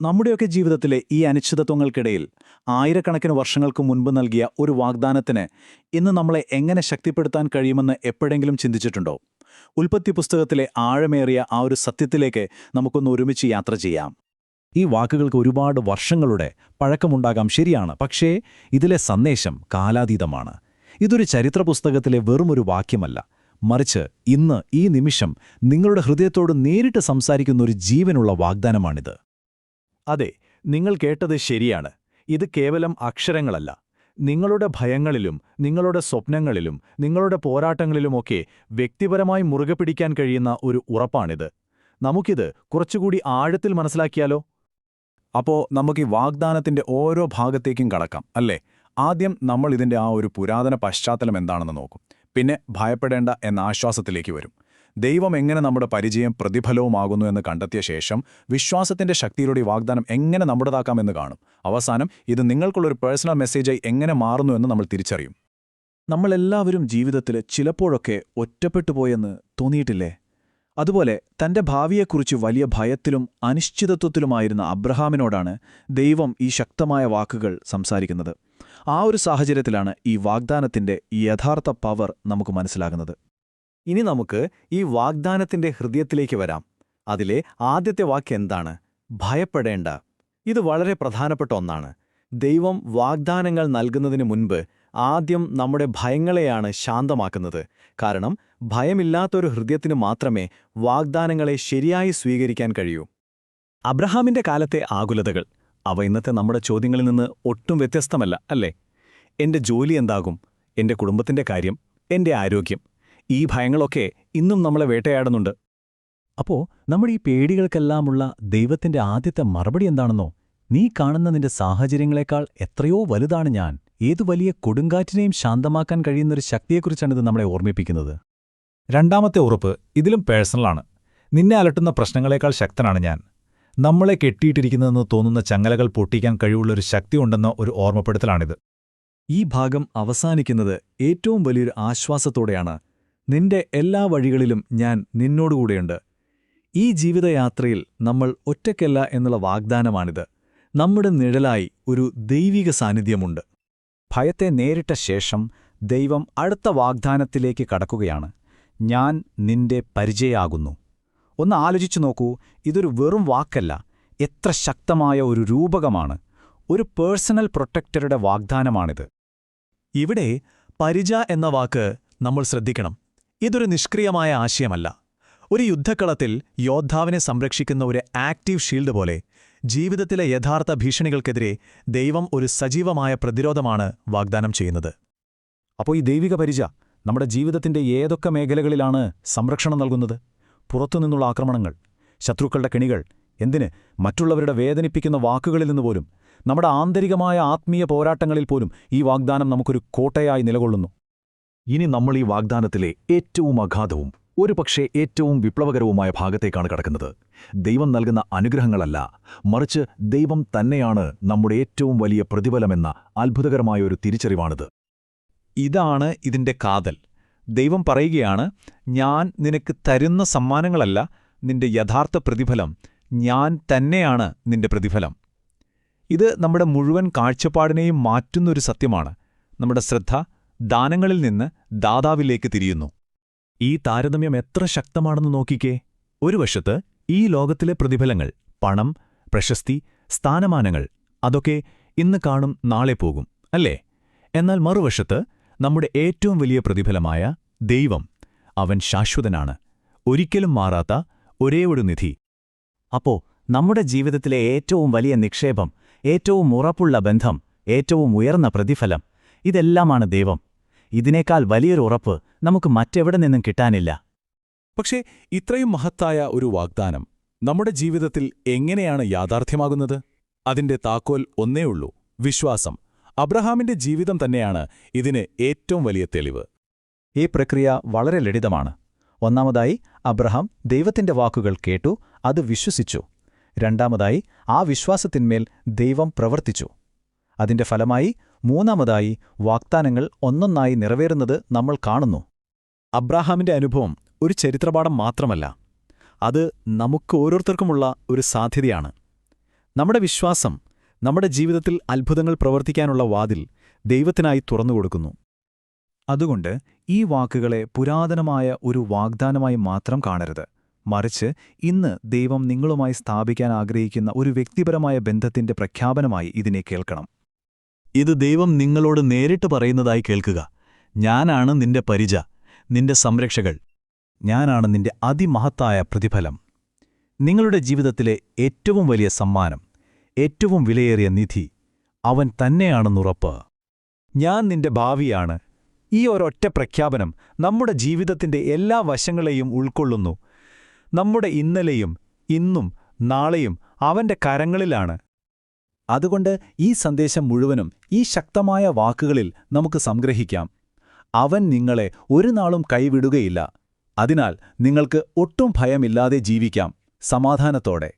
നമ്മുടെയൊക്കെ ജീവിതത്തിലെ ഈ അനിശ്ചിതത്വങ്ങൾക്കിടയിൽ ആയിരക്കണക്കിന് വർഷങ്ങൾക്ക് മുൻപ് നൽകിയ ഒരു വാഗ്ദാനത്തിന് ഇന്ന് നമ്മളെ എങ്ങനെ ശക്തിപ്പെടുത്താൻ കഴിയുമെന്ന് എപ്പോഴെങ്കിലും ചിന്തിച്ചിട്ടുണ്ടോ? ഉൽപ്പത്തി പുസ്തകത്തിലെ ആഴമേറിയ ആ ഒരു സത്യത്തിലേക്ക് നമുക്കൊന്ന് ഒരുമിച്ച് യാത്ര ചെയ്യാം. ഈ വാക്കുകൾക്ക് ഒരുപാട് വർഷങ്ങളുടെ പഴക്കമുണ്ടാകാം ശരിയാണ് പക്ഷേ ഇതിലെ സന്ദേശം കാലാതീതമാണ്. ഇതൊരു ചരിത്ര പുസ്തകത്തിലെ വെറുമൊരു വാക്യമല്ല. മറിച്ച് ഇന്ന് ഈ നിമിഷം നിങ്ങളുടെ ഹൃദയത്തോട് നേരിട്ട് സംസാരിക്കുന്ന ഒരു ജീവനുള്ള വാഗ്ദാനമാണിത്. അതെ നിങ്ങൾ കേട്ടത് ശരിയാണ്. ഇത് കേവലം അക്ഷരങ്ങളല്ല. നിങ്ങളുടെ ഭയങ്ങളിലും നിങ്ങളുടെ സ്വപ്നങ്ങളിലും നിങ്ങളുടെ പോരാട്ടങ്ങളിലുമൊക്കെ വ്യക്തിപരമായി മുറുകെ പിടിക്കാൻ കഴിയുന്ന ഒരു ഉറപ്പാണിത്. നമുക്കിത് കുറച്ചുകൂടി ആഴത്തിൽ മനസ്സിലാക്കിയാലോ? അപ്പോ നമുക്ക് ഈ വാഗ്ദാനത്തിന്റെ ഓരോ ഭാഗത്തേക്കും കടക്കാം അല്ലേ? ആദ്യം നമ്മൾ ഇതിന്റെ ആ ഒരു പുരാതന പശ്ചാത്തലം എന്താണെന്ന് നോക്കും. പിന്നെ ഭയപ്പെടേണ്ട എന്ന ആശ്വാസത്തിലേക്ക് വരും. ദൈവം എങ്ങനെ നമ്മുടെ പരിചയം പ്രതിഫലവുമാകുന്നു എന്ന് കണ്ടെത്തിയ ശേഷം വിശ്വാസത്തിന്റെ ശക്തിയിലൂടെ വാഗ്ദാനം എങ്ങനെ നമ്മുടേതാക്കാമെന്ന് കാണും. അവസാനം ഇത് നിങ്ങൾക്കുള്ളൊരു പേഴ്സണൽ മെസ്സേജായി എങ്ങനെ മാറുന്നു എന്ന് നമ്മൾ തിരിച്ചറിയും. നമ്മളെല്ലാവരും ജീവിതത്തിൽ ചിലപ്പോഴൊക്കെ ഒറ്റപ്പെട്ടുപോയെന്ന് തോന്നിയിട്ടില്ലേ? അതുപോലെ തന്റെ ഭാവിയെക്കുറിച്ച് വലിയ ഭയത്തിലും അനിശ്ചിതത്വത്തിലുമായിരുന്ന അബ്രഹാമിനോടാണ് ദൈവം ഈ ശക്തമായ വാക്കുകൾ സംസാരിക്കുന്നത്. ആ ഒരു സാഹചര്യത്തിലാണ് ഈ വാഗ്ദാനത്തിന്റെ യഥാർത്ഥ പവർ നമുക്ക് മനസ്സിലാകുന്നത്. ഇനി നമുക്ക് ഈ വാഗ്ദാനത്തിന്റെ ഹൃദയത്തിലേക്ക് വരാം. അതിലെ ആദ്യത്തെ വാക്ക് എന്താണ്? ഭയപ്പെടേണ്ട. ഇത് വളരെ പ്രധാനപ്പെട്ട ഒന്നാണ്. ദൈവം വാഗ്ദാനങ്ങൾ നൽകുന്നതിന് മുൻപ് ആദ്യം നമ്മുടെ ഭയങ്ങളെയാണ് ശാന്തമാക്കുന്നത്. കാരണം ഭയമില്ലാത്തൊരു ഹൃദയത്തിന് മാത്രമേ വാഗ്ദാനങ്ങളെ ശരിയായി സ്വീകരിക്കാൻ കഴിയൂ. അബ്രഹാമിന്റെ കാലത്തെ ആകുലതകൾ. അവ ഇന്നത്തെ നമ്മുടെ ചോദ്യങ്ങളിൽ നിന്ന് ഒട്ടും വ്യത്യസ്തമല്ല അല്ലേ? എന്റെ ജോലി എന്താകും? എന്റെ കുടുംബത്തിന്റെ കാര്യം? എന്റെ ആരോഗ്യം? ഈ ഭയങ്ങളൊക്കെ ഇന്നും നമ്മളെ വേട്ടയാടുന്നുണ്ട്. അപ്പോ നമ്മുടെ ഈ പേടികൾക്കെല്ലാമുള്ള ദൈവത്തിന്റെ ആദ്യത്തെ മറുപടി എന്താണെന്നോ? നീ കാണുന്ന നിന്റെ സാഹചര്യങ്ങളെക്കാൾ എത്രയോ വലുതാണ് ഞാൻ. ഏതു വലിയ കൊടുങ്കാറ്റിനെയും ശാന്തമാക്കാൻ കഴിയുന്നൊരു ശക്തിയെക്കുറിച്ചാണിത് നമ്മളെ ഓർമ്മിപ്പിക്കുന്നത്. രണ്ടാമത്തെ ഉറപ്പ് ഇതിലും പേഴ്സണലാണ്. നിന്നെ അലട്ടുന്ന പ്രശ്നങ്ങളെക്കാൾ ശക്തനാണ് ഞാൻ. നമ്മളെ കെട്ടിയിട്ടിരിക്കുന്നതെന്ന് തോന്നുന്ന ചങ്ങലകൾ പൊട്ടിക്കാൻ കഴിവുള്ളൊരു ശക്തിയുണ്ടെന്ന ഒരു ഓർമ്മപ്പെടുത്തലാണിത്. ഈ ഭാഗം അവസാനിക്കുന്നത് ഏറ്റവും വലിയൊരു ആശ്വാസത്തോടെയാണ്. നിന്റെ എല്ലാ വഴികളിലും ഞാൻ നിന്നോടുകൂടെയുണ്ട്. ഈ ജീവിതയാത്രയിൽ നമ്മൾ ഒറ്റയ്ക്കല്ല എന്നുള്ള വാഗ്ദാനമാണിത്. നമ്മുടെ നിഴലായി ഒരു ദൈവിക സാന്നിധ്യമുണ്ട്. ഭയത്തെ നേരിട്ട ശേഷം ദൈവം അടുത്ത വാഗ്ദാനത്തിലേക്ക് കടക്കുകയാണ്. ഞാൻ നിന്റെ പരിചയാകുന്നു. ഒന്ന് ആലോചിച്ചു നോക്കൂ ഇതൊരു വെറും വാക്കല്ല എത്ര ശക്തമായ ഒരു രൂപകമാണ്. ഒരു പേഴ്സണൽ പ്രൊട്ടക്ടറുടെ വാഗ്ദാനമാണിത്. ഇവിടെ പരിച എന്ന വാക്ക് നമ്മൾ ശ്രദ്ധിക്കണം. ഇതൊരു നിഷ്ക്രിയമായ ആശയമല്ല. ഒരു യുദ്ധക്കളത്തിൽ യോദ്ധാവിനെ സംരക്ഷിക്കുന്ന ഒരു ആക്റ്റീവ് ഷീൽഡ് പോലെ ജീവിതത്തിലെ യഥാർത്ഥ ഭീഷണികൾക്കെതിരെ ദൈവം ഒരു സജീവമായ പ്രതിരോധമാണ് വാഗ്ദാനം ചെയ്യുന്നത്. അപ്പോൾ ഈ ദൈവിക പരിച നമ്മുടെ ജീവിതത്തിന്റെ ഏതൊക്കെ മേഖലകളിലാണ് സംരക്ഷണം നൽകുന്നത്? പുറത്തുനിന്നുള്ള ആക്രമണങ്ങൾ ശത്രുക്കളുടെ കെണികൾ എന്തിന് മറ്റുള്ളവരുടെ വേദനിപ്പിക്കുന്ന വാക്കുകളിൽ നിന്ന് പോലും നമ്മുടെ ആന്തരികമായ ആത്മീയ പോരാട്ടങ്ങളിൽ പോലും ഈ വാഗ്ദാനം നമുക്കൊരു കോട്ടയായി നിലകൊള്ളുന്നു. ഇനി നമ്മൾ ഈ വാഗ്ദാനത്തിലെ ഏറ്റവും അഗാധവും ഒരുപക്ഷെ ഏറ്റവും വിപ്ലവകരവുമായ ഭാഗത്തേക്കാണ് കടക്കുന്നത്. ദൈവം നൽകുന്ന അനുഗ്രഹങ്ങളല്ല മറിച്ച് ദൈവം തന്നെയാണ് നമ്മുടെ ഏറ്റവും വലിയ പ്രതിഫലമെന്ന അത്ഭുതകരമായ ഒരു തിരിച്ചറിവാണിത്. ഇതാണ് ഇതിന്റെ കാതൽ. ദൈവം പറയുകയാണ് ഞാൻ നിനക്ക് തരുന്ന സമ്മാനങ്ങളല്ല നിന്റെ യഥാർത്ഥ പ്രതിഫലം ഞാൻ തന്നെയാണ് നിന്റെ പ്രതിഫലം. ഇത് നമ്മുടെ മുഴുവൻ കാഴ്ചപ്പാടിനെയും മാറ്റുന്നൊരു സത്യമാണ്. നമ്മുടെ ശ്രദ്ധ ദാനങ്ങളിൽ നിന്ന് ദാതാവിലേക്ക് തിരിയുന്നു. ഈ താരതമ്യം എത്ര ശക്തമാണെന്ന് നോക്കിക്കേ. ഒരു വശത്ത് ഈ ലോകത്തിലെ പ്രതിഫലങ്ങൾ പണം പ്രശസ്തി സ്ഥാനമാനങ്ങൾ അതൊക്കെ ഇന്ന് കാണും നാളെ പോകും അല്ലേ? എന്നാൽ മറുവശത്ത് നമ്മുടെ ഏറ്റവും വലിയ പ്രതിഫലമായ ദൈവം അവൻ ശാശ്വതനാണ് ഒരിക്കലും മാറാത്ത ഒരേ ഒരു നിധി. അപ്പോ നമ്മുടെ ജീവിതത്തിലെ ഏറ്റവും വലിയ നിക്ഷേപം ഏറ്റവും ഉറപ്പുള്ള ബന്ധം ഏറ്റവും ഉയർന്ന പ്രതിഫലം ഇതെല്ലാമാണ് ദൈവം. ഇതിനേക്കാൾ വലിയൊരു ഉറപ്പ് നമുക്ക് മറ്റെവിടെ നിന്നും കിട്ടാനില്ല. പക്ഷേ ഇത്രയും മഹത്തായ ഒരു വാഗ്ദാനം നമ്മുടെ ജീവിതത്തിൽ എങ്ങനെയാണ് യാഥാർത്ഥ്യമാകുന്നത്? അതിന്റെ താക്കോൽ ഒന്നേയുള്ളൂ വിശ്വാസം. അബ്രഹാമിന്റെ ജീവിതം തന്നെയാണ് ഇതിന് ഏറ്റവും വലിയ തെളിവ്. ഈ പ്രക്രിയ വളരെ ലളിതമാണ്. ഒന്നാമതായി അബ്രഹാം ദൈവത്തിന്റെ വാക്കുകൾ കേട്ടു അത് വിശ്വസിച്ചു. രണ്ടാമതായി ആ വിശ്വാസത്തിന്മേൽ ദൈവം പ്രവർത്തിച്ചു. അതിന്റെ ഫലമായി മൂന്നാമതായി വാഗ്ദാനങ്ങൾ ഒന്നൊന്നായി നിറവേറുന്നത് നമ്മൾ കാണുന്നു. അബ്രാഹാമിന്റെ അനുഭവം ഒരു ചരിത്രപാഠം മാത്രമല്ല. അത് നമുക്ക് ഓരോരുത്തർക്കുമുള്ള ഒരു സാധ്യതയാണ്. നമ്മുടെ വിശ്വാസം നമ്മുടെ ജീവിതത്തിൽ അത്ഭുതങ്ങൾ പ്രവർത്തിക്കാനുള്ള വാതിൽ ദൈവത്തിനായി തുറന്നുകൊടുക്കുന്നു അതുകൊണ്ട് ഈ വാക്കുകളെ പുരാതനമായ ഒരു വാഗ്ദാനമായി മാത്രം കാണരുത്. മറിച്ച് ഇന്ന് ദൈവം നിങ്ങളുമായി സ്ഥാപിക്കാൻ ആഗ്രഹിക്കുന്ന ഒരു വ്യക്തിപരമായ ബന്ധത്തിന്റെ പ്രഖ്യാപനമായി ഇതിനെ കേൾക്കണം. ഇത് ദൈവം നിങ്ങളോട് നേരിട്ട് പറയുന്നതായി കേൾക്കുക. ഞാനാണ് നിന്റെ പരിച നിന്റെ സംരക്ഷകൾ. ഞാനാണ് നിന്റെ അതിമഹത്തായ പ്രതിഫലം. നിങ്ങളുടെ ജീവിതത്തിലെ ഏറ്റവും വലിയ സമ്മാനം ഏറ്റവും വിലയേറിയ നിധി അവൻ തന്നെയാണെന്നുറപ്പ് ഞാൻ നിന്റെ ഭാവിയാണ്. ഈ ഒരൊറ്റ പ്രഖ്യാപനം നമ്മുടെ ജീവിതത്തിന്റെ എല്ലാ വശങ്ങളെയും ഉൾക്കൊള്ളുന്നു. നമ്മുടെ ഇന്നലെയും ഇന്നും നാളെയും അവന്റെ കരങ്ങളിലാണ്. അതുകൊണ്ട് ഈ സന്ദേശം മുഴുവനും ഈ ശക്തമായ വാക്കുകളിൽ നമുക്ക് സംഗ്രഹിക്കാം. അവൻ നിങ്ങളെ ഒരു നാളും കൈവിടുകയില്ല. അതിനാൽ നിങ്ങൾക്ക് ഒട്ടും ഭയമില്ലാതെ ജീവിക്കാം. സമാധാനത്തോടെ.